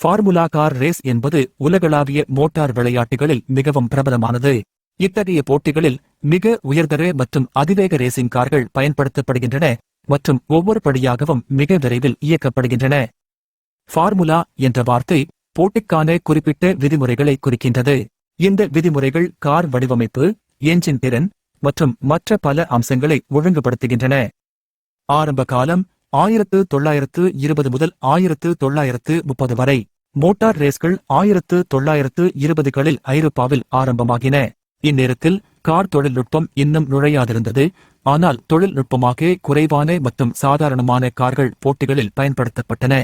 Formula car race என்பது உலகளாவிய motor விளையாட்டுகளில் மிகவும் பிரபலமானது. இத்தகைய போட்டிகளில் மிக உயர்தர மற்றும் அதிவேக ரேசிங் கார்கள் பயன்படுத்தப்படுகின்றன மற்றும் ஒவ்வொரு படியாகவும் மிக விரைவில் இயக்கப்படுகின்றன. ஃபார்முலா என்ற வார்த்தை போட்டிக்கான குறிப்பிட்ட விதிமுறைகளை குறிக்கின்றது. இந்த விதிமுறைகள் கார் வடிவமைப்பு என்ஜின் திறன் மற்றும் மற்ற பல அம்சங்களை ஒழுங்குபடுத்துகின்றன. ஆரம்ப காலம் ஆயிரத்து தொள்ளாயிரத்து இருபது முதல் ஆயிரத்து தொள்ளாயிரத்து முப்பது வரை மோட்டார் ரேஸ்கள் ஆயிரத்து தொள்ளாயிரத்து இருபதுகளில் ஐரோப்பாவில் ஆரம்பமாகின. இந்நேரத்தில் கார் தொழில்நுட்பம் இன்னும் நுழையாதிருந்தது. ஆனால் தொழில்நுட்பமாக குறைவான மற்றும் சாதாரணமான கார்கள் போட்டிகளில் பயன்படுத்தப்பட்டன.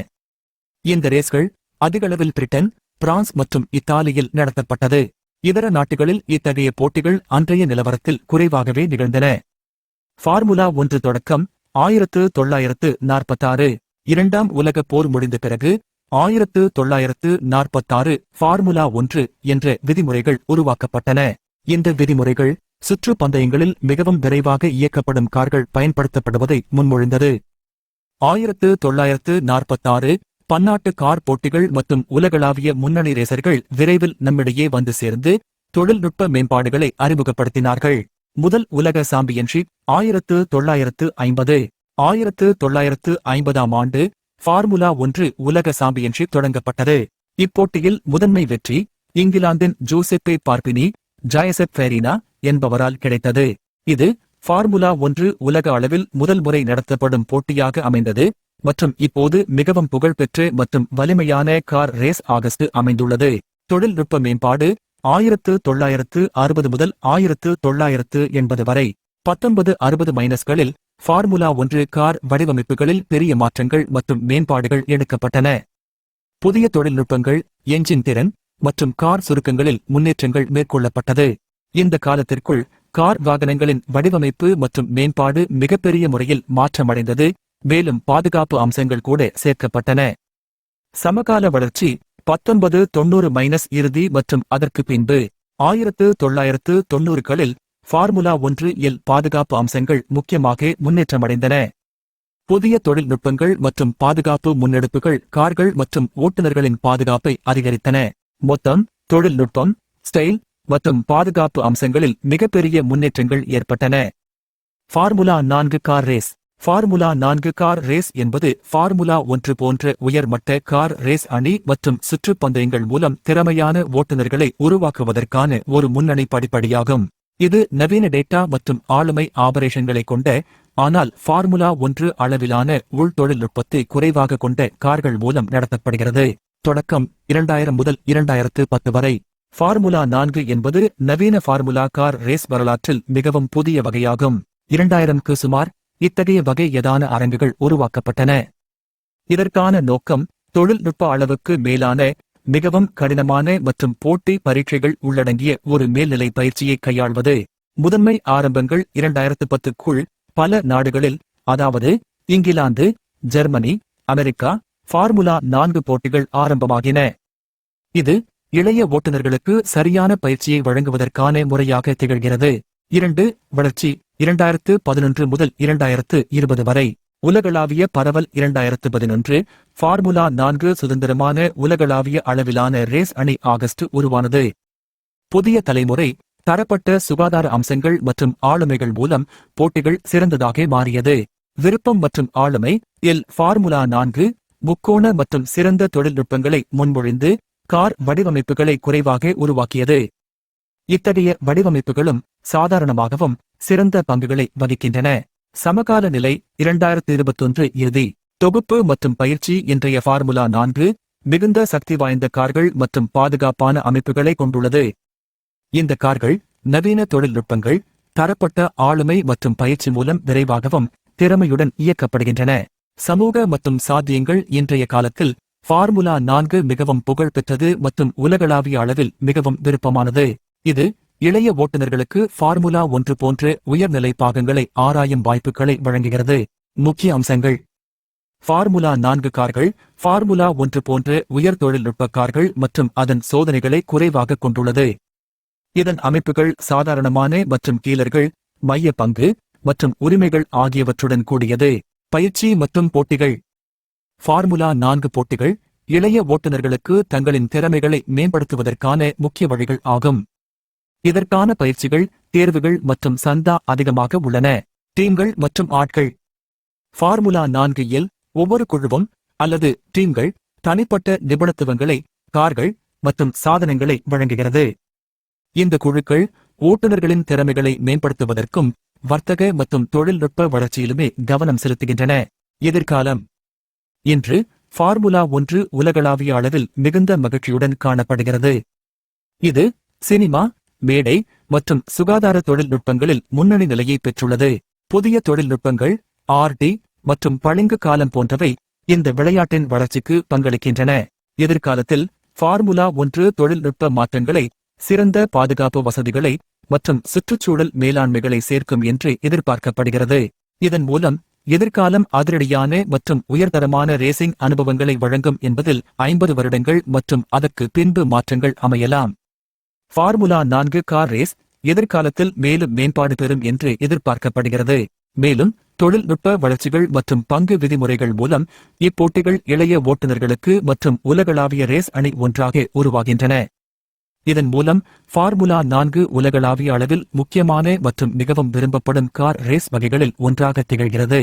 இந்த ரேஸ்கள் அதிகளவில் பிரிட்டன் பிரான்ஸ் மற்றும் இத்தாலியில் நடத்தப்பட்டது. இதர நாட்டுகளில் இத்தகைய போட்டிகள் அன்றைய நிலவரத்தில் குறைவாகவே நிகழ்ந்தன. ஃபார்முலா ஒன்று தொடக்கம் ஆயிரத்து தொள்ளாயிரத்து நாற்பத்தாறு. இரண்டாம் உலகப் போர் முடிந்த பிறகு ஆயிரத்து தொள்ளாயிரத்து நாற்பத்தாறு ஃபார்முலா ஒன்று என்ற விதிமுறைகள் உருவாக்கப்பட்டன. இந்த விதிமுறைகள் சுற்றுப்பந்தயங்களில் மிகவும் விரைவாக இயக்கப்படும் கார்கள் பயன்படுத்தப்படுவதை முன்மொழிந்தது. ஆயிரத்து தொள்ளாயிரத்து நாற்பத்தாறு பன்னாட்டு கார் போட்டிகள் மற்றும் உலகளாவிய முன்னணி ரேசர்கள் விரைவில் நம்மிடையே வந்து சேர்ந்து தொழில்நுட்ப மேம்பாடுகளை அறிமுகப்படுத்தினார்கள். முதல் உலக சாம்பியன்ஷிப் ஆயிரத்து தொள்ளாயிரத்து ஐம்பது. ஆயிரத்து தொள்ளாயிரத்து ஐம்பதாம் ஆண்டு ஃபார்முலா ஒன்று உலக சாம்பியன்ஷிப் தொடங்கப்பட்டது. இப்போட்டியில் முதன்மை வெற்றி இங்கிலாந்தின் ஜோசெப்பே பார்பினி ஜாயசெப் ஃபெரினா என்பவரால் கிடைத்தது. இது ஃபார்முலா ஒன்று உலக அளவில் முதல் முறை நடத்தப்படும் போட்டியாக அமைந்தது மற்றும் இப்போது மிகவும் புகழ்பெற்று மற்றும் வலிமையான கார் ரேஸ் ஆகஸ்ட் அமைந்துள்ளது. தொழில்நுட்ப மேம்பாடு ஆயிரத்து தொள்ளாயிரத்து அறுபது முதல் ஆயிரத்து தொள்ளாயிரத்து எண்பது வரை. பத்தொன்பது அறுபது மைனஸ்களில் ஃபார்முலா ஒன்று கார் வடிவமைப்புகளில் பெரிய மாற்றங்கள் மற்றும் மேம்பாடுகள் எடுக்கப்பட்டன. புதிய தொழில்நுட்பங்கள் என்ஜின் திறன் மற்றும் கார் சுருக்கங்களில் முன்னேற்றங்கள் மேற்கொள்ளப்பட்டது. இந்த காலத்திற்குள் கார் வாகனங்களின் வடிவமைப்பு மற்றும் மேம்பாடு மிகப்பெரிய முறையில் மாற்றமடைந்தது. மேலும் பாதுகாப்பு அம்சங்கள் கூட சேர்க்கப்பட்டன. சமகால வளர்ச்சி பத்தொன்பது தொண்ணூறு மைனஸ் இறுதி மற்றும் அதற்கு பின்பு ஆயிரத்து தொள்ளாயிரத்து தொண்ணூறுகளில் ஃபார்முலா ஒன்று எல் பாதுகாப்பு அம்சங்கள் முக்கியமாக முன்னேற்றமடைந்தன. புதிய தொழில்நுட்பங்கள் மற்றும் பாதுகாப்பு முன்னெடுப்புகள் கார்கள் மற்றும் ஓட்டுநர்களின் பாதுகாப்பை அதிகரித்தன. மொத்தம் தொழில்நுட்பம் ஸ்டைல் மற்றும் பாதுகாப்பு அம்சங்களில் மிகப்பெரிய முன்னேற்றங்கள் ஏற்பட்டன. ஃபார்முலா நான்கு கார் ரேஸ். ஃபார்முலா நான்கு கார் ரேஸ் என்பது ஃபார்முலா ஒன்று போன்ற உயர்மட்ட கார் ரேஸ் அணி மற்றும் சுற்றுப்பந்தயங்கள் மூலம் திறமையான ஓட்டுநர்களை உருவாக்குவதற்கான ஒரு முன்னணி படிப்படியாகும். இது நவீன டேட்டா மற்றும் ஆளுமை ஆபரேஷன்களை கொண்ட ஆனால் ஃபார்முலா ஒன்று அளவிலான உள் தொழில்நுட்பத்தை குறைவாக கொண்ட கார்கள் மூலம் நடத்தப்படுகிறது. தொடக்கம் இரண்டாயிரம் முதல் இரண்டாயிரத்து பத்து வரை. ஃபார்முலா நான்கு என்பது நவீன ஃபார்முலா கார் ரேஸ் வரலாற்றில் மிகவும் புதிய வகையாகும். இரண்டாயிரம்க்கு சுமார் இத்தகைய வகை எதான அரங்குகள் உருவாக்கப்பட்டன. இதற்கான நோக்கம் தொழில்நுட்ப அளவுக்கு மேலான மிகவும் கடினமான மற்றும் போட்டி பரீட்சைகள் உள்ளடங்கிய ஒரு மேல்நிலை பயிற்சியை கையாள்வது. முதன்மை ஆரம்பங்கள் இரண்டாயிரத்து பத்துக்குள் பல நாடுகளில் அதாவது இங்கிலாந்து ஜெர்மனி அமெரிக்கா ஃபார்முலா நான்கு போட்டிகள் ஆரம்பமாகின. இது இளைய ஓட்டுநர்களுக்கு சரியான பயிற்சியை வழங்குவதற்கான முறையாக திகழ்கிறது. இரண்டு வளர்ச்சி. இரண்டாயிரத்து பதினொன்று முதல் இரண்டாயிரத்து இருபது வரை உலகளாவிய பரவல் இரண்டாயிரத்து பதினொன்று. ஃபார்முலா நான்கு சுதந்திரமான உலகளாவிய அளவிலான ரேஸ் அணி ஆகஸ்ட் உருவானது. புதிய தலைமுறை தரப்பட்ட சுகாதார அம்சங்கள் மற்றும் ஆளுமைகள் மூலம் போட்டிகள் சிறந்ததாக மாறியது. விருப்பம் மற்றும் ஆளுமை எல் ஃபார்முலா நான்கு முக்கோண மற்றும் சிறந்த தொழில்நுட்பங்களை முன்மொழிந்து கார் வடிவமைப்புகளை குறைவாக உருவாக்கியது. இத்தகைய வடிவமைப்புகளும் சாதாரணமாகவும் சிறந்த பங்குகளை வகிக்கின்றன. சமகால நிலை இரண்டாயிரத்து இருபத்தொன்று இறுதி. தொகுப்பு மற்றும் பயிற்சி இன்றைய ஃபார்முலா நான்கு மிகுந்த சக்தி வாய்ந்த கார்கள் மற்றும் பாதுகாப்பான அமைப்புகளை கொண்டுள்ளது. இந்த கார்கள் நவீன தொழில்நுட்பங்கள் தரப்பட்ட ஆளுமை மற்றும் பயிற்சி மூலம் விரைவாகவும் திறமையுடன் இயக்கப்படுகின்றன. சமூக மற்றும் சாத்தியங்கள் இன்றைய காலத்தில் ஃபார்முலா நான்கு மிகவும் புகழ்பெற்றது மற்றும் உலகளாவிய அளவில் மிகவும் விருப்பமானது. இது இளைய ஓட்டுநர்களுக்கு ஃபார்முலா ஒன்று போன்ற உயர்நிலை பாகங்களை ஆராயும் வாய்ப்புகளை வழங்குகிறது. முக்கிய அம்சங்கள். ஃபார்முலா நான்கு கார்கள் ஃபார்முலா ஒன்று போன்ற உயர் தொழில்நுட்ப கார்கள் மற்றும் அதன் சோதனைகளை குறைவாக கொண்டுள்ளது. இதன் அமைப்புகள் சாதாரணமான மற்றும் கீழர்கள் மைய பங்கு மற்றும் உரிமைகள் ஆகியவற்றுடன் கூடியது. பயிற்சி மற்றும் போட்டிகள். ஃபார்முலா நான்கு போட்டிகள் இளைய ஓட்டுநர்களுக்கு தங்களின் திறமைகளை மேம்படுத்துவதற்கான முக்கிய வழிகள் ஆகும். இதற்கான பயிற்சிகள் தேர்வுகள் மற்றும் சந்தா அதிகமாக உள்ளன. டீம்கள் மற்றும் ஆட்கள். ஃபார்முலா நான்கு இல் ஒவ்வொரு குழுவும் அல்லது டீம்கள் தனிப்பட்ட நிபுணத்துவங்களை கார்கள் மற்றும் சாதனங்களை வழங்குகிறது. இந்த குழுக்கள் ஓட்டுநர்களின் திறமைகளை மேம்படுத்துவதற்கும் வர்த்தக மற்றும் தொழில்நுட்ப வளர்ச்சியிலுமே கவனம் செலுத்துகின்றன. எதிர்காலம். இன்று ஃபார்முலா ஒன்று உலகளாவிய அளவில் மிகுந்த மகிழ்ச்சியுடன் காணப்படுகிறது. இது சினிமா மேடை மற்றும் சுகாதார தொழில்நுட்பங்களில் முன்னணி நிலையை பெற்றுள்ளது. புதிய தொழில்நுட்பங்கள் ஆர்டி மற்றும் பளிங்கு காலம் போன்றவை இந்த விளையாட்டின் வளர்ச்சிக்கு பங்களிக்கின்றன. எதிர்காலத்தில் ஃபார்முலா ஒன்று தொழில்நுட்ப மாற்றங்களை சிறந்த பாதுகாப்பு வசதிகளை மற்றும் சுற்றுச்சூழல் மேலாண்மைகளை சேர்க்கும் என்று எதிர்பார்க்கப்படுகிறது. இதன் மூலம் எதிர்காலம் அதிரடியான மற்றும் உயர்தரமான ரேசிங் அனுபவங்களை வழங்கும் என்பதில் ஐம்பது வருடங்கள் மற்றும் அதற்கு பின்பு மாற்றங்கள் அமையலாம். ஃபார்முலா நான்கு கார் ரேஸ் எதிர்காலத்தில் மேலும் மேம்பாடு பெறும் என்று எதிர்பார்க்கப்படுகிறது. மேலும் தொழில்நுட்ப வளர்ச்சிகள் மற்றும் பங்கு விதிமுறைகள் மூலம் இப்போட்டிகள் இளைய ஓட்டுநர்களுக்கு மற்றும் உலகளாவிய ரேஸ் அணி ஒன்றாக உருவாகின்றன. இதன் மூலம் ஃபார்முலா நான்கு உலகளாவிய அளவில் முக்கியமான மற்றும் மிகவும் விரும்பப்படும் கார் ரேஸ் வகைகளில் ஒன்றாக திகழ்கிறது.